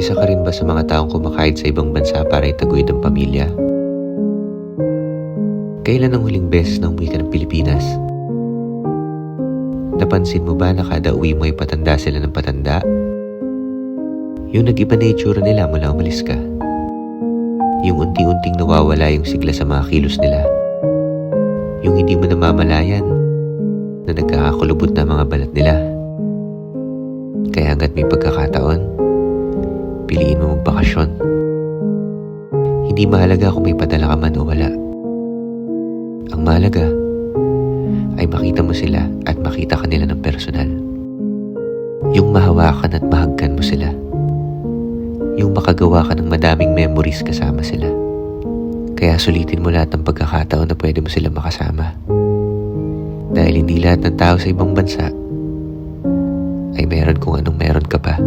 Isa ka rin ba sa mga taong kumakahid sa ibang bansa para itaguyod ang pamilya? Kailan ang huling beses na umuwi ka ng Pilipinas? Napansin mo ba na kada uwi mo ay patanda sila ng patanda? Yung nag-iba na itsura nila mula umalis ka. Yung unti-unting nawawala yung sigla sa mga kilos nila. Yung hindi mo namamalayan na nagkakakulubot na mga balat nila. Kaya hanggat may pagkakataon, magbakasyon. Hindi mahalaga kung may padala ka man o wala. Ang mahalaga ay makita mo sila at makita ka nila ng personal. Yung mahawakan at mahagkan mo sila. Yung makagawa ka ng madaming memories kasama sila. Kaya sulitin mo lahat ng pagkakataon na pwede mo sila makasama. Dahil hindi lahat ng tao sa ibang bansa ay meron kung anong meron ka pa.